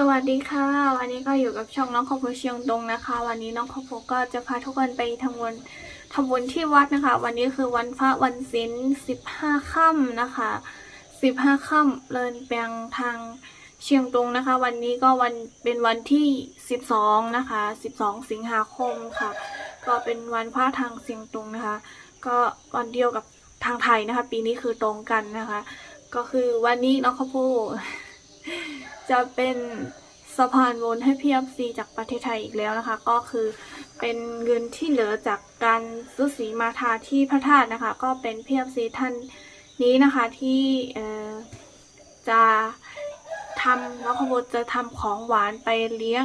สวัสดีค่ะ วันนี้ก็อยู่กับช่องน้องคอมโพเชียงตงนะคะ วันนี้น้องคอมโพก็จะพาทุกคนไปทำบุญทำบุญที่วัดนะคะ วันนี้คือวันพระวันศีลสิบห้าค่ำนะคะสิบห้าค่ำเลินแปลงทางเชียงตงนะคะ วันนี้ก็วันเป็นวันที่สิบสองนะคะสิบสองสิงหาคมค่ะ ก็เป็นวันพระทางเชียงตงนะคะ ก็วันเดียวกับทางไทยนะคะ ปีนี้คือตรงกันนะคะ ก็คือวันนี้น้องข้าวโพ จะเป็นสะพานบุญให้พี่อัพซีจากประเทศไทยอีกแล้วนะคะ ก็คือเป็นเงินที่เหลือจากการซื้อสีมาทาที่พระธาตุนะคะ ก็เป็นพี่อัพซีท่านนี้นะคะที่จะทำน้องขบวนจะทำของหวานไปเลี้ยง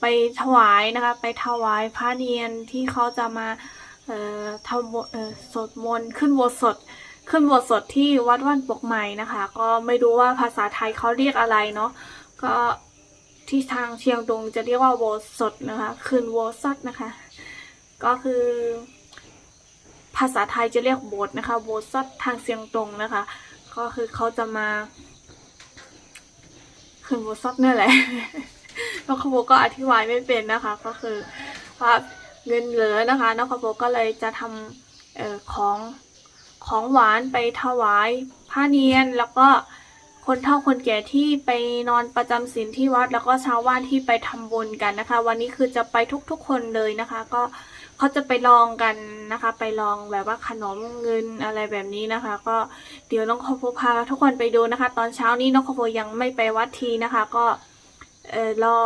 ไปถวายนะคะ ไปถวายพระเนียนที่เขาจะมาทำบุญเอ่อสดมนต์ขึ้นบทสด ขึ้นบทสดที่วัดว่านปกใหม่นะคะ ก็ไม่รู้ว่าภาษาไทยเขาเรียกอะไรเนาะก็ที่ทางเชียงตุงจะเรียกว่าโบสถนะคะคืนโวซัดนะคะ ก็คือ ภาษาไทยจะเรียกโบสถ์นะคะโบสถ์ทางเชียงตุงนะคะ ก็คือเขาจะมา คืนโบสถ์นี่แหละแล้วขบก็อธิบายไม่เป็นนะคะ ก็คือว่าเงินเหลือนะคะน้องขบก็เลยจะทำออของ ของหวานไปถวายผ้าเนียน แล้วก็คนเฒ่าคนแก่ที่ไปนอนประจำศีลที่วัด แล้วก็ชาวบ้านที่ไปทำบุญกันนะคะ วันนี้คือจะไปทุกๆคนเลยนะคะ ก็เขาจะไปลองกันนะคะ ไปลองแบบว่าขนมเงินอะไรแบบนี้นะคะ ก็เดี๋ยวน้องคอโพพาทุกคนไปดูนะคะ ตอนเช้านี้น้องคอโพยังไม่ไปวัดทีนะคะ ก็เออรอ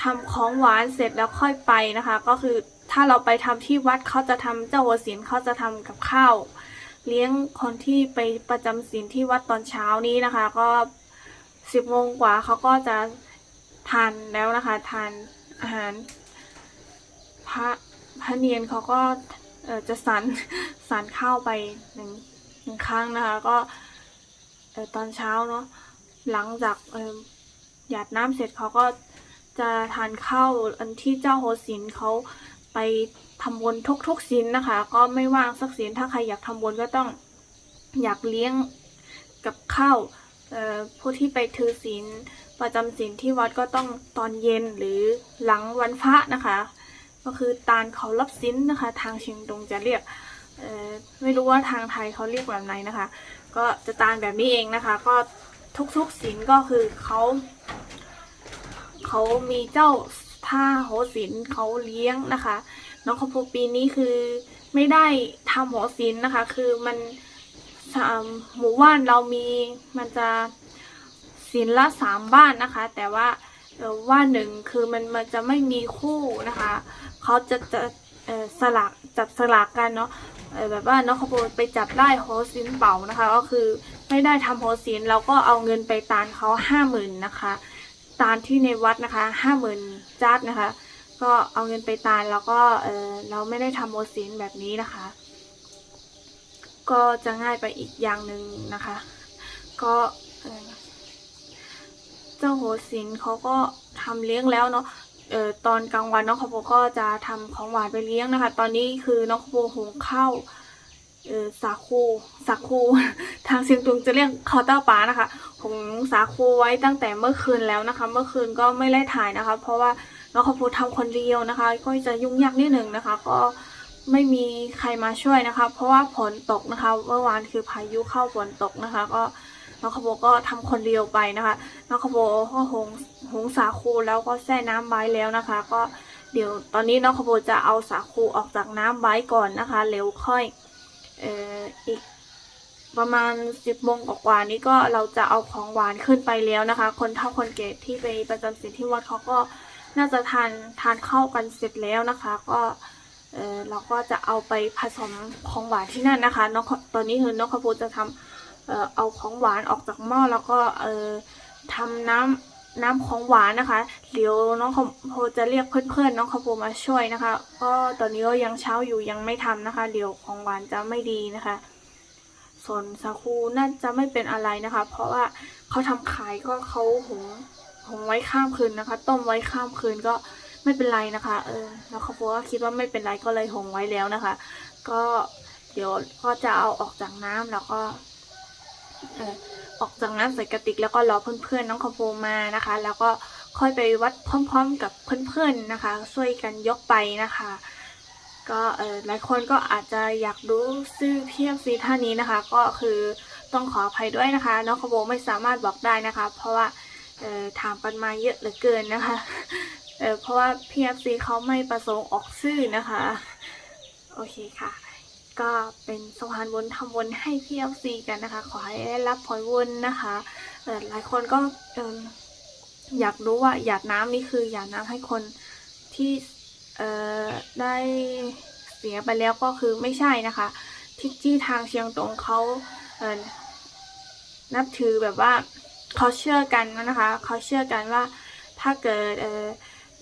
ทำของหวานเสร็จแล้วค่อยไปนะคะ ก็คือ ถ้าเราไปทำที่วัดเขาจะทำเจ้าหัวศีลเขาจะทำกับข้าวเลี้ยงคนที่ไปประจำศีลที่วัดตอนเช้านี้นะคะ ก็สิบโมงกว่าเขาก็จะทานแล้วนะคะทานอาหาร พระพระเนียนเขาก็เจะสันสันข้าวไปหนึ่งหนึ่งครั้งนะคะ ก็เอตอนเช้าเนาะหลังจากเอ่อหยาดน้ำเสร็จเขาก็จะทานข้าวอันที่เจ้าโหสินเขา ไปทำบุญทุกๆศีลนะคะ ก็ไม่ว่างสักศีลถ้าใครอยากทำบุญก็ต้องอยากเลี้ยงกับข้าวผู้ที่ไปถือศีลประจำศีลที่วัดก็ต้องตอนเย็นหรือหลังวันพระนะคะ ก็คือตาลเขารับสินนะคะ ทางเชียงตุงจะเรียกไม่รู้ว่าทางไทยเขาเรียกแบบไหนนะคะ ก็จะตาลแบบนี้เองนะคะ ก็ทุกๆศีลก็คือเขาเขามีเจ้า ท่าโหศิลป์เขาเลี้ยงนะคะ น้องคอมโพปีนี้คือไม่ได้ทำโหศิลป์นะคะ คือมันหมู่บ้านเรามีมันจะศิลละสามบ้านนะคะ แต่ว่าว่าหนึ่งคือมันมันจะไม่มีคู่นะคะเขาจะจะสลักจับสลากกันเนาะแบบว่าน้องขบวนไปจับได้โฮซินเป่านะคะ ก็คือไม่ได้ทำโฮซินเราก็เอาเงินไปตานเขาห้าหมื่นนะคะ ตานที่ในวัดนะคะห้าหมื่นจัดนะคะ ก็เอาเงินไปตานแล้วก็เออเราไม่ได้ทำโฮซินแบบนี้นะคะ ก็จะง่ายไปอีกอย่างหนึ่งนะคะ ก็เจ้าโหสินเขาก็ทำเลี้ยงแล้วเนาะเอ่อตอนกลางวันน้องขบโบก็จะทำของหวานไปเลี้ยงนะคะ ตอนนี้คือน้องขบโบหุงข้าว เออสาคูสาคูทางเชียงตุงจะเรียกข้าเต้าปลานะคะหุงสาคูไว้ตั้งแต่เมื่อคืนแล้วนะคะ เมื่อคืนก็ไม่ได้ถ่ายนะคะ เพราะว่าน้องขบโบทำคนเดียวนะคะ ก็จะยุ่งยากนิดหนึ่งนะคะ ก็ไม่มีใครมาช่วยนะคะ เพราะว่าฝนตกนะคะ เมื่อวานคือพายุเข้าฝนตกนะคะ ก็น้องขบโบก็ทำคนเดียวไปนะคะน้องขโมก็หงหงสาคูแล้วก็แช่น้ำไว้แล้วนะคะ ก็เดี๋ยวตอนนี้น้องขโมจะเอาสาคูออกจากน้ำไว้ก่อนนะคะเร็วค่อย เอ่ออีกประมาณสิบโมงกว่านี้ก็เราจะเอาของหวานขึ้นไปแล้วนะคะ คนเฒ่าคนแก่ที่ไปประจำศีลที่วัดเขาก็น่าจะทานทานข้าวกันเสร็จแล้วนะคะ ก็เออเราก็จะเอาไปผสมของหวานที่นั่นนะคะน้องขตอนนี้คือน้องขโมจะทำเออเอาของหวานออกจากหม้อแล้วก็เออทำน้ำ น้ำของหวานนะคะ เดี๋ยวน้องคอมโพจะเรียกเพื่อนๆน้องคอมโพมาช่วยนะคะ ก็ตอนนี้ก็ยังเช้าอยู่ยังไม่ทำนะคะ เดี๋ยวของหวานจะไม่ดีนะคะ ส่วนสาคูน่าจะไม่เป็นอะไรนะคะ เพราะว่าเขาทำขายก็เขาหุงหุงไว้ข้ามคืนนะคะ ต้มไว้ข้ามคืนก็ไม่เป็นไรนะคะ เออแล้วเขาบอกว่าคิดว่าไม่เป็นไรก็เลยหุงไว้แล้วนะคะ ก็เดี๋ยวก็จะเอาออกจากน้ำแล้วก็เออ ออกจากน้ำใส่กระติกแล้วก็รอเพื่อนๆน้องคอมโบมานะคะ แล้วก็ค่อยไปวัดพร้อมๆกับเพื่อนๆนะคะ ช่วยกันยกไปนะคะ ก็เออหลายคนก็อาจจะอยากรู้ชื่อพี่เอฟซีท่านนี้นะคะ ก็คือต้องขออภัยด้วยนะคะน้องคอมโบไม่สามารถบอกได้นะคะ เพราะว่าเออถามกันมาเยอะเหลือเกินนะคะเออเพราะว่าพี่เอฟซีเขาไม่ประสงค์ออกชื่อนะคะ โอเคค่ะ ก็เป็นสะพานบุญทำบุญให้พี่เอฟซีกันนะคะ ขอให้ได้รับผลบุญนะคะหลายคนก็ออยากรู้ว่าหยาดน้ำนี่คือหยาดน้ำให้คนที่ได้เสียไปแล้วก็คือไม่ใช่นะคะที่ที่ทางเชียงตงเขาเนับถือแบบว่าเขาเชื่อกันนะคะเขาเชื่อกันว่าถ้าเกิด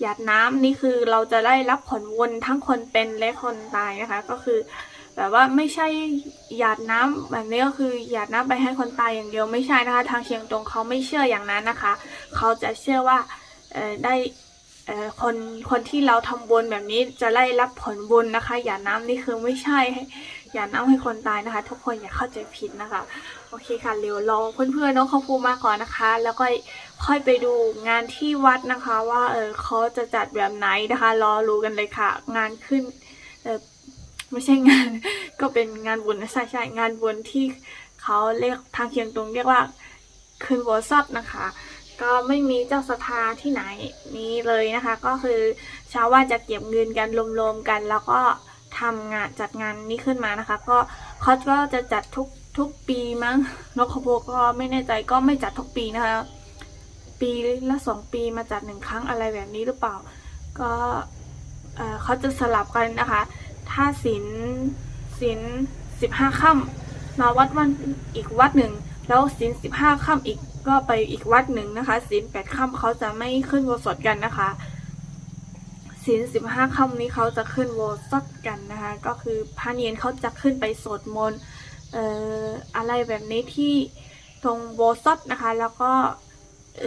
หยาดน้ำนี่คือเราจะได้รับผลบุญทั้งคนเป็นและคนตายนะคะ ก็คือ แบบว่าไม่ใช่หยาดน้ำแบบนี้ก็คือหยาดน้ำไปให้คนตายอย่างเดียวไม่ใช่นะคะ ทางเชียงตงเขาไม่เชื่ออย่างนั้นนะคะ เขาจะเชื่อว่าได้คนคนที่เราทำบุญแบบนี้จะได้รับผลบุญนะคะหยาดน้ำนี่คือไม่ใช่หยาดน้ำให้คนตายนะคะ ทุกคนอย่าเข้าใจผิดนะคะโอเคค่ะเดี๋ยวรอเพื่อนๆน้องเขาพูมาก่อนนะคะ แล้วก็ค่อยไปดูงานที่วัดนะคะ ว่าเออเขาจะจัดแบบไหนนะคะ รอรู้กันเลยค่ะ งานขึ้น ไม่ใช่งาน ก็เป็นงานบุญใช่ใช่งานบุญที่เขาเรียกทางเชียงตุงเรียกว่าคืนโวซับนะคะ ก็ไม่มีเจ้าสถาที่ไหนนี้เลยนะคะ ก็คือชาวว่านจะเก็บเงินกันรวมๆกัน แล้วก็ทำงานจัดงานนี้ขึ้นมานะคะ ก็เขาก็จะจัดทุกทุกปีมั้งนกขโบก็ไม่แน่ใจก็ไม่จัดทุกปีนะคะ ปีละสองปีมาจัดหนึ่งครั้งอะไรแบบนี้หรือเปล่า ก็เขาจะสลับกันนะคะ ถ้าศิลศิลสิบห้าค่ำมาวัดวันอีกวัดหนึ่ง แล้วศิลสิบห้าค่ำอีกก็ไปอีกวัดหนึ่งนะคะศิลแปดค่ำเขาจะไม่ขึ้นโวสดกันนะคะศิลสิบห้าค่ำนี้เขาจะขึ้นโวสดกันนะคะ ก็คือพระเนียนเขาจะขึ้นไปสวดมนต์เอ่ออะไรแบบนี้ที่ตรงโวสดนะคะ แล้วก็เอ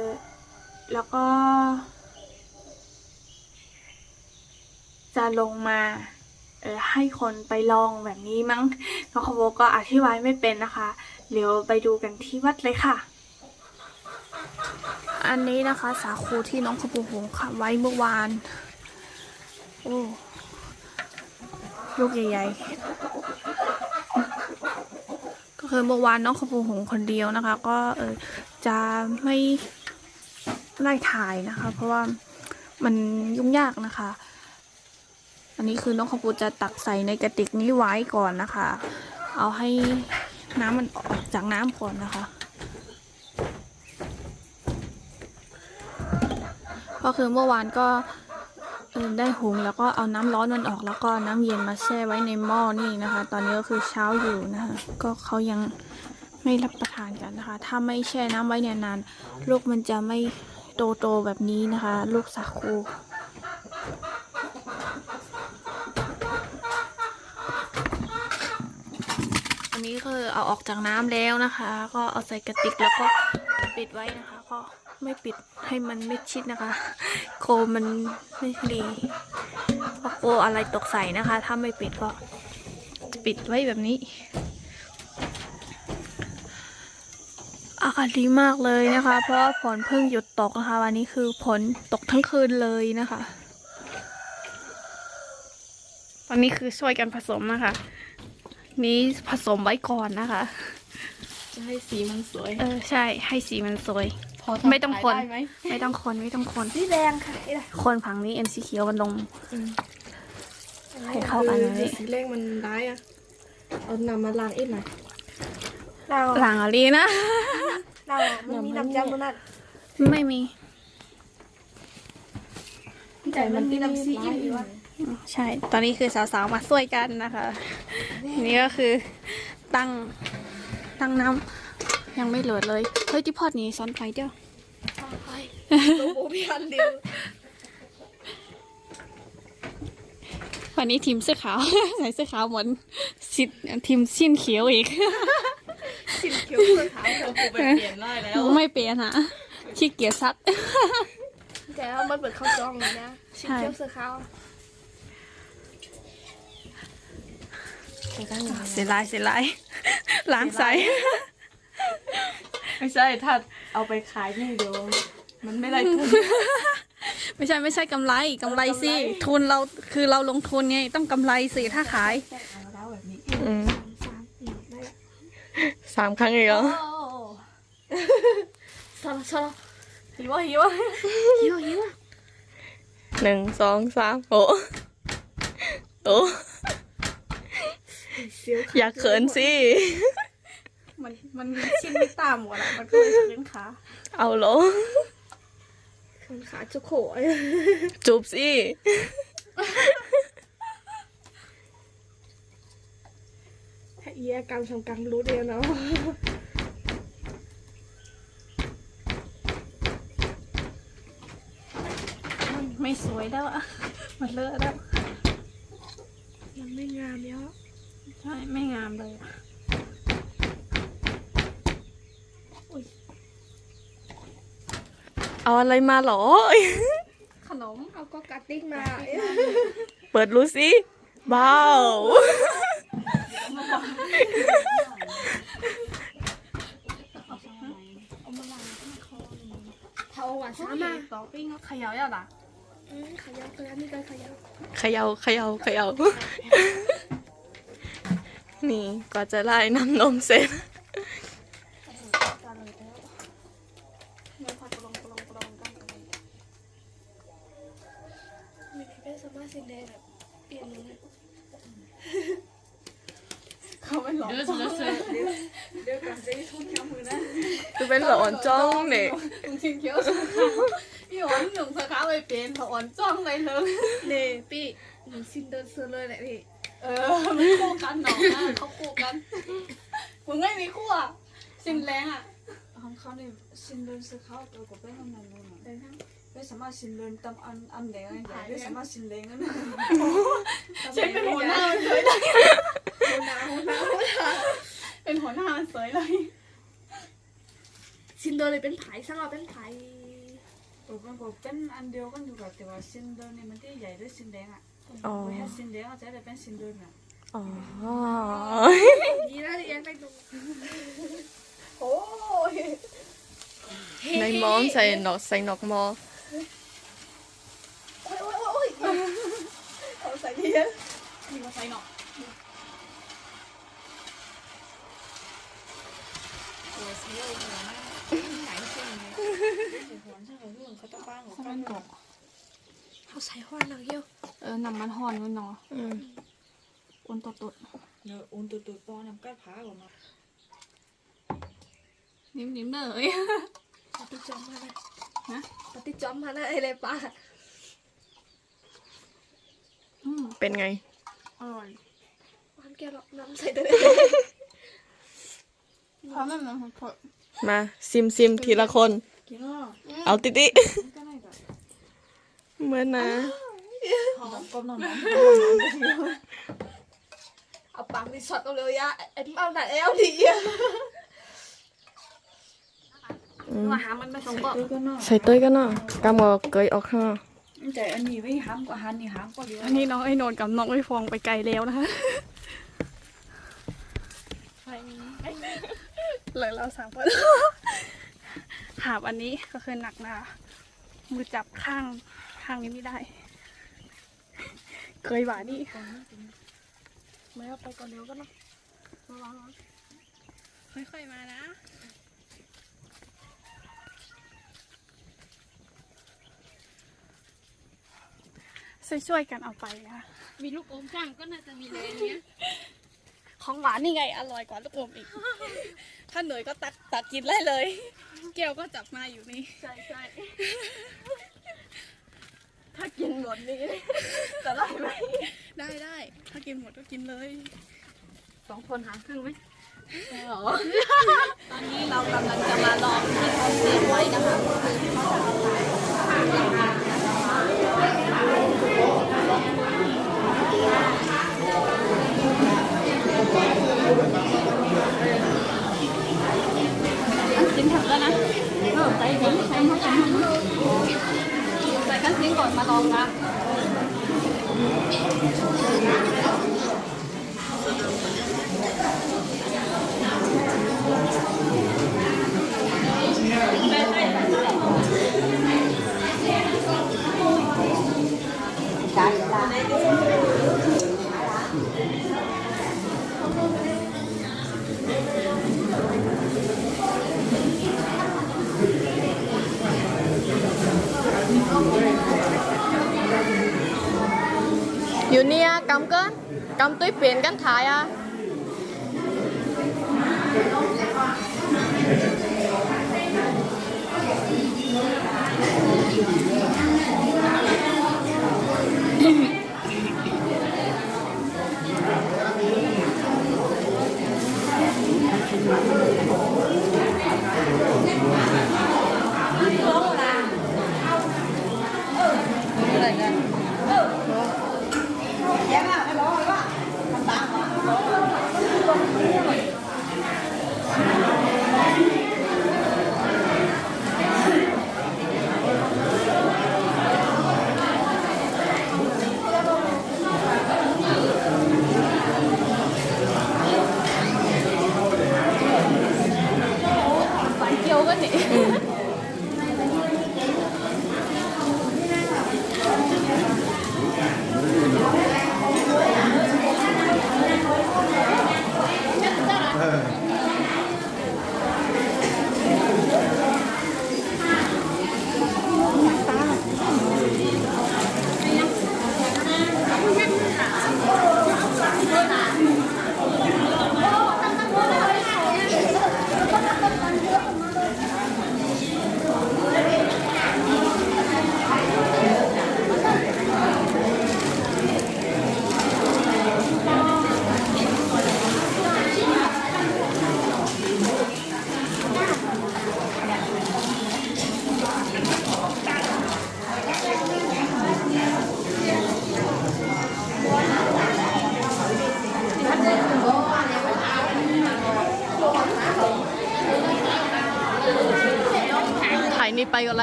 อแล้วก็ จะลงมา ให้คนไปลองแบบนี้มั้งน้องขโมก็อธิบายไม่เป็นนะคะ เดี๋ยวไปดูกันที่วัดเลยค่ะ อันนี้นะคะ สาคูที่น้องขบูหงค่ะไว้เมื่อวานโอ้ลูกใหญ่ๆก็คือเมื่อวานน้องขบูหงคนเดียวนะคะ ก็เออจะไม่ไล่ถ่ายนะคะ เพราะว่ามันยุ่งยากนะคะ อันนี้คือน้องขบูจะตักใส่ในกระติกนี้ไว้ก่อนนะคะ เอาให้น้ำมันออกจากน้ำก่อนนะคะ ก็คือเมื่อวานก็ได้หุงแล้วก็เอาน้ำร้อนมันออกแล้วก็น้ำเย็นมาแช่ไว้ในหม้อนี่นะคะ ตอนนี้ก็คือเช้าอยู่นะคะก็เขายังไม่รับประทานกันนะคะ ถ้าไม่แช่น้ำไว้นี่ยนานลูกมันจะไม่โตโตๆแบบนี้นะคะ ลูกสาคู อันนี้คือเอาออกจากน้ำแล้วนะคะ ก็เอาใส่กระติกแล้วก็ปิดไว้นะคะ ก็ไม่ปิดให้มันไม่ชิดนะคะ โคมันไม่ดีเพราะโกลัวอะไรตกใส่นะคะ ถ้าไม่ปิดก็ปิดไว้แบบนี้ อากาศดีมากเลยนะคะ เพราะว่าฝนเพิ่งหยุดตกนะคะ วันนี้คือฝนตกทั้งคืนเลยนะคะตอนนี้คือช่วยกันผสมนะคะ นี้ผสมไว้ก่อนนะคะ จะให้สีมันสวย เออใช่ให้สีมันสวย พอทำไม่ต้องคนขายได้ไหม ไม่ต้องคนไม่ต้องคนสีแดงค่ะไอ้ละคนผังนี้เอ็นสีเขียวมันลงให้เข้ากันเลย คือสีแดงมันร้ายอะ เอานำมาล้างอีกหน่อย เราหลังอะลีนะ เรามันมีน้ำยำบนนั้นไม่มี แต่มันมีน้ำซีอิ๊วอยู่วะ ใช่ ตอนนี้คือสาวๆ มาช่วยกันนะคะ นี่ก็คือตั้งตั้งน้ำยังไม่เหลือเลย เฮ้ยที่พอดนี้ซ้อนไฟเดียวโลโบพี่อันเดียววันนี้ทีมเสื้อขาว ใส่เสื้อขาวเหมือนสิทีมสิ้นเขียวอีก สินเขียวเสื้อขาวเธอปูไปเปลี่ยนได้แล้ว ไม่เปลี่ยนอะขี้เกียจซักแต่ว่ามันเปิดข้าวจองเลยนะใช่สีเขียวเสื้อขาว เสียลายเสียลายล้างใสไม่ใช่ถ้าเอาไปขายนี่เดี๋ยวมันไม่ได้ทุนไม่ใช่ไม่ใช่กำไรกำไรสิทุนเราคือเราลงทุนไงต้องกำไรสิถ้าขายแล้วแบบนี้อืมสามสี่ได้ละสามครั้งอีกเหรอสลับสลับหิวหิวหิวหิวหนึ่งสองสามโอ้โอ้เสียว อยากเขินสิ มันมันชิ้นไม่ตามหมดอะมันก็เลยขึ้นขาเอาเหรอคนขาจะโขยจูบสิถ้าเอียกรรมทำกรรมรู้เดียวเนาะมันไม่สวยแล้วอะมันเลอะแล้วมันไม่งามแล้ว ใช่ไม่งามเลยอะเอาอะไรมาเหรอ ขนมเอาก็กัดติ๊กมา เปิดรู้สิเบาเท้าหวานช้ามาต่อปิ้งเขย่าแล้วล่ะอืมขยับเลยอันนี้เลยขยับเขยาเขยาเขยา นี่ก็จะไล่น้ำนมเสร็จมีเพชรสามารถสีแดงแบบเปลี่ยนเลยเขาไม่หลอกเดี๋ยวเดี๋ยวเดี๋ยวเดี๋ยวก่อนจะทุนแค่มือนะคือเป็นหลอนจ้องเนี่ยจริงๆเขียวสขาวพี่หวานหนุ่มสขาวไปเป็นถอนจ้องเลยเลยเน่ปี้เหมือนซินเดินเซอร์เลยแหละพี่ เออไม่คู่กันหนอกนะเขาคู่กันมึงไม่มีคู่อะสินแรงอะของเขาเนี่ยซินเดินซื้อข้าตัวกับเป้ทำงานนู่นน่ะไม่สามารถซินเดินตามอันอันแดงอันใหญ่ไม่สามารถซินเล้งนั่นน่ะเช่เป็นหัวหน้ามันสวยเลยหัวหน้าหัวหน้าหัวหน้าเป็นหัวหน้ามันสวยเลยซินเดินเลยเป็นไผ่สร้างเราเป็นไผ่เออมันก็เป็นอันเดียวกันอยู่กับแต่ว่าซินเดินเนี่ยมันที่ใหญ่ด้วยซินแดงอะ อ๋อไม่ให้ซินแดงอาจจะได้เป็นซินเดินอะอ๋อดีนะที่ยังได้ดูโอ้ยในมอมใส่หนอกใส่หนอ เขาใส่เยอะมีมาใส่หนอกตัวเสียวหัวหน้าไหนเส้นเนี่ยหัวใช่ไหมเรื่องเขาต้องบ้างของเขาเขาเป็นหนอกเขาใส่หัวหนังเยี่ยวเออน้ำมันห่อนมันเนาะอืมอุ่นตดตดเนอะอุ่นตัวตัวปอนน้ำกัดผาออกมานิ่มๆเลยปฏิจอมมาเลยฮะปฏิจอมมานะไอ้เลยป้าอืมเป็นไง อร่อยวันแกหรอกน้ำใส่ตัวเพราะมันมันสดมาซิมซิมทีละคนกินอะเอาติติก็ได้แบบ เหมือนนะหอมกลมหน่อยเอาปังรีสอร์ทเอาเลยอะไอ้เอาหนังเอลดีอะอืมมาหามันไม่สมบอกตัวก็น่าใส่เต้ยกันเนาะกำก็เกยออกข้างนอกแต่อันนี้ไม่ห้ามกว่าหันนี่ห้ามกว่าเดียวอันนี้น้องไอ้โนนกับน้องไอ้ฟองไปไกลแล้วนะคะเลยเราสามคนหาบอันนี้ก็คือหนักนะคะมือจับข้าง ข้างนี้ไม่ได้ เคยหวานี่ไม่เอาไปก่อนเร็วก็เนาะระวังนะค่อยๆมานะช่วยๆกันเอาไปนะคะมีลูกอมจ้างก็น่าจะมีเลยอันเนี้ย ของหวานนี่ไงอร่อยกว่าลูกอมอีก ถ้าเหนื่อยก็ตักตักกินได้เลย แก้วก็จับมาอยู่นี่ ใช่ใช่ถ้ากิ นหมดนี้ จะได้ไหมได้ได้ถ้ากินหมดก็กินเลย สองคนหารครึ่งไหมตอนนี้เรากำลังจะมาลองที่เขาเตรียมไว้นะคะกินถึงแล้วนะเออใส่ถึงใส่ทั้งกันใส่กันทิ้งก่อนมาลองนะกำเ緊錢過嚟買檔㗎。Thank you. ยนกันขายอะเ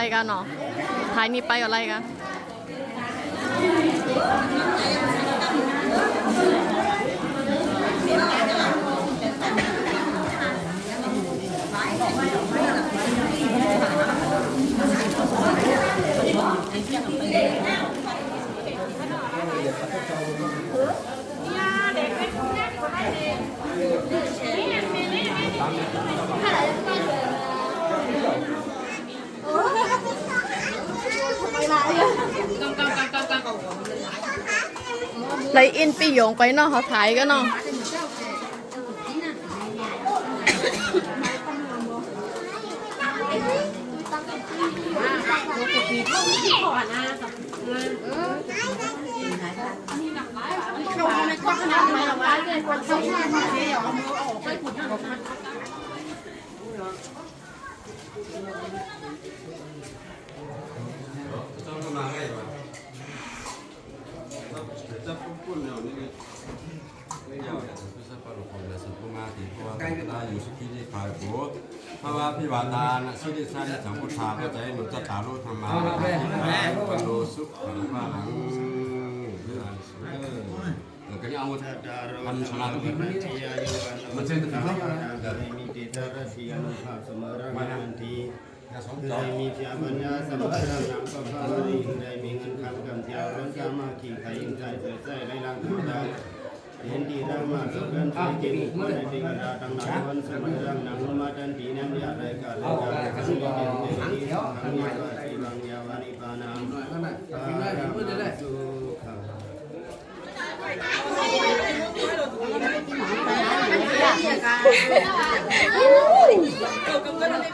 ายนี่ไปกับอะไรกันเนาะถ่ายนี่ไปกับอะไรกัน ไรอินปีหยงไปเนาะเขาถ่ายกันเนาะ trong hôm nào ngày mà rất phun nào những cái cái dạo này tôi sẽ phải lục là sự công an thì qua cái ta อยู่สุขีที่ขายผัวเพราะว่าพี่วาตานะสุดิสันสังพุทธาก็จะให้หนูจะตาลูกทำมาปันโดสุขขังมาหลังเรื่องเออเออก็นี่เอาพันชนะทุกทีมันเช่นตัวมีติตระสีอนุภาพเสมอรังนันทีนะ สองจได้อยมีเพียปัญญาสมรังนำก็พาวรีได้มีเงินคำกำเที่ยวร้อนกามาขี่ไข่ยิงใจเสือใจไรลังธรรมดาเห็นดีรังมาสุกันใจเก่งคนในปีกระดาตังนังวันสมรังนังมาดันปีนั้นอยากได้กาลยกาขันมีเด่นเด่นดีขันมีว่าสีบางยาวานิปานามปาราสุขัง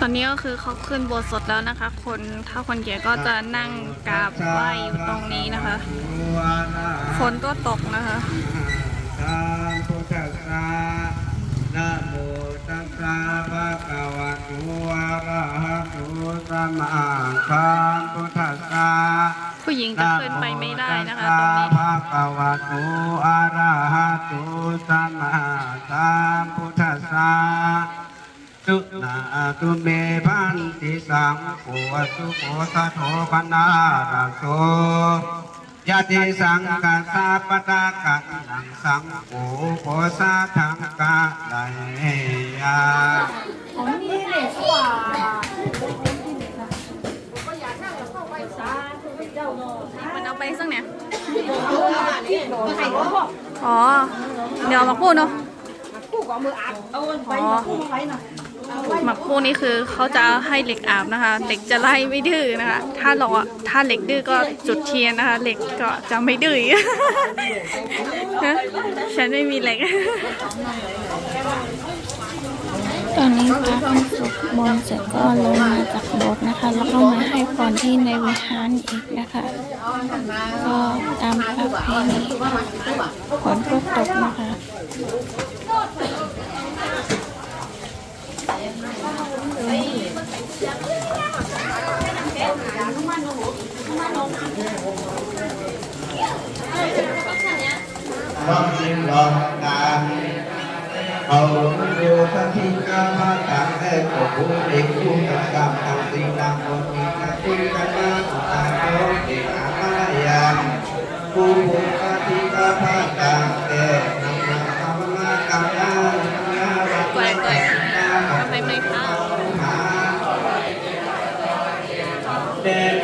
ตอนนี้ก็คือเขาขึ้นโบสถ์สดแล้วนะคะ คนถ้าคนแก่ก็จะนั่งกราบไหว้อยู่ตรงนี้นะคะฝนก็ตกนะคะสัมพุทธัสสะนะโมตัสสะภะคะวะโตอะระหะโตสัมมาสัมพุทธัสสะผู้หญิงจะขึ้นไปไม่ได้นะคะตรงนี้ภะคะวะโตอะระหะโตสัมมาสัมพุทธัสสะ สุนาตุเมพันติสังโฆสุโขสัทโธปนาราโสยะติสังกัสสะปะตะกะนังสังโฆโฆสะทังกะไดยามันเอาไปสักเนี่ยอ๋อ เดี๋ยวหมักพูดเนาะอ๋อห หมักพูดนี่คือเขาจะให้เหล็กอาบนะคะเหล็กจะไล่ไม่ดื้อนะคะ ถ้ารอถ้าเหล็กดื้อก็จุดเทียนนะคะเหล็กก็จะไม่ดื้อฉันไม่มีเหล็กตอนนี้พระท่านสวดมนเสร็จก็ลงมาจากโบสถ์นะคะ แล้วก็มาให้พรที่ในวิหารอีกนะคะ ก็ตามประเพณีฝนก็ตกนะคะ ร้องจริงร้องตาเอาดูสักทีก็มาตังแต่ก็ผู้เด็กผู้กับกำทำสิ่งต่างคนมีกันคุยกันมาตาโตเด็กอามาลายผู้ผู้ปฏิกาพาตังแต่ เ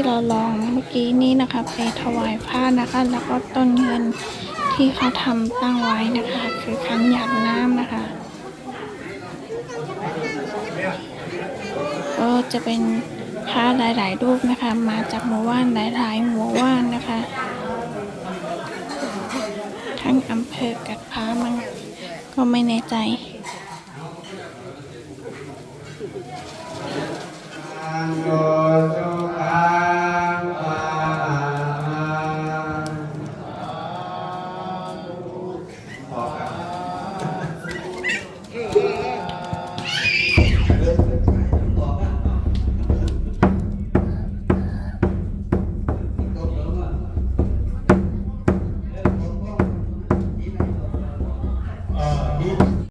ที่เราลองเมื่อกี้นี้นะคะ ไปถวายพระนะคะ แล้วก็ต้นเงินที่เขาทำตั้งไว้นะคะ คือขันหยัดน้ำนะคะ ก็จะเป็นพระหลาย ๆ รูปนะคะ มาจากหมู่บ้านหลาย ๆ หมู่บ้านนะคะ ทั้งอำเภอกัดพามันก็ไม่แน่ใจ